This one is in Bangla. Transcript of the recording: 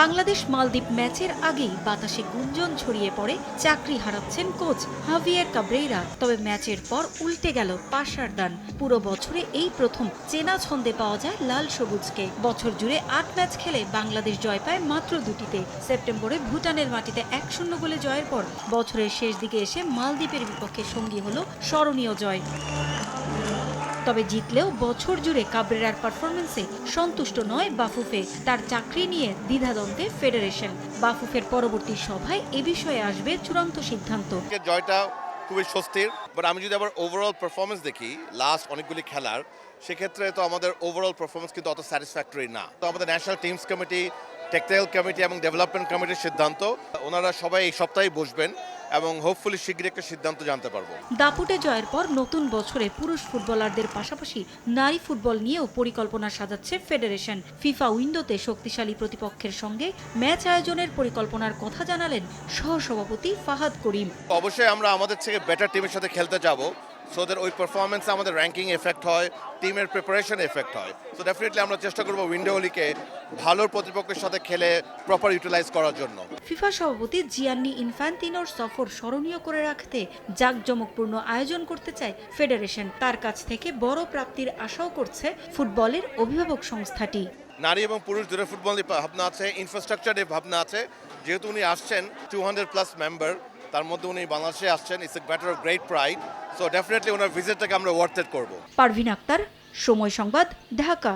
বাংলাদেশ মালদ্বীপ ম্যাচের আগেই বাতাসে গুঞ্জন ছড়িয়ে পড়ে, চাকরি হারাচ্ছেন কোচ হাভিয়ার কাব্রেইরা। তবে ম্যাচের পর উল্টে গেল পাশার দান পুরো বছরে এই প্রথম চেনা ছন্দে পাওয়া যায় লাল সবুজকে। বছর জুড়ে আট ম্যাচ খেলে বাংলাদেশ জয় পায় মাত্র দুটিতে। সেপ্টেম্বরে ভুটানের মাটিতে এক শূন্য গোলে জয়ের পর বছরের শেষ দিকে এসে মালদ্বীপের বিপক্ষে সঙ্গী হল স্মরণীয় জয়। তবে জিতলেও বছর জুড়ে কাবরেরার পারফরমেন্সে সন্তুষ্ট নয় বাফুফে। তার চাকরি নিয়ে দ্বিধাদ্বন্দ্বে ফেডারেশন। বাফুফের পরবর্তী সভায় এ বিষয়ে আসবে চূড়ান্ত সিদ্ধান্ত। জয়টা খুবই স্বস্তির বাট আমি যদি আবার ওভারঅল পারফরমেন্স দেখি লাস্ট অনেকগুলি খেলার, সেক্ষেত্রে তো আমাদের ওভারঅল পারফরমেন্স কিন্তু অত স্যাটিসফ্যাক্টরি না। তো আমাদের national teams committee technical committee এবং ডেভেলপমেন্ট কমিটির সিদ্ধান্ত। ওনারা সবাই এই সপ্তাহে বসবেন এবং হোপফুলি শীঘ্রই একটা সিদ্ধান্ত জানতে পারব। দাপুটে জয়ের পর নতুন বছরে পুরুষ ফুটবলারদের পাশাপাশি নারী ফুটবল নিয়েও পরিকল্পনা সাজাচ্ছে ফেডারেশন। ফিফা উইন্ডোতে শক্তিশালী প্রতিপক্ষের সঙ্গে ম্যাচ আয়োজনের পরিকল্পনার কথা জানালেন সহসভাপতি ফাহাদ করিম। অবশ্যই আমরা আমাদের থেকে বেটার টিমের সাথে খেলতে যাব। সো ওদের ওই পারফরমেন্স আমাদের র্যাঙ্কিং এফেক্ট হয় টিমের প্রিপারেশন এফেক্ট হয়। সো ডেফিনেটলি আমরা চেষ্টা করব উইন্ডো লিকে ভালো প্রতিপক্ষের সাথে খেলে প্রপার ইউটিলাইজ করার জন্য। ফিফা সভাপতি জিয়ান্নি ইনফ্যান্তিনোর সফর স্মরণীয় করে রাখতে জাঁকজমকপূর্ণ আয়োজন করতে চায় ফেডারেশন। তার কাছ থেকে বড় প্রাপ্তির আশাও করছে ফুটবলের অভিভাবক সংস্থাটি। নারী এবং পুরুষ দুটো ফুটবল নিয়ে ভাবনা আছে ইনফ্রাস্ট্রাকচার নিয়ে ভাবনা আছে। যেহেতু উনি আসছেন টু হান্ড্রেড প্লাস মেম্বার তার মধ্যে উনি বাংলাদেশে আসছেন। It's a matter of great pride so definitely ওনার ভিজিটটাকে আমরা ওয়ার্থেড করব। পারভিন আক্তার, সময় সংবাদ, ঢাকা।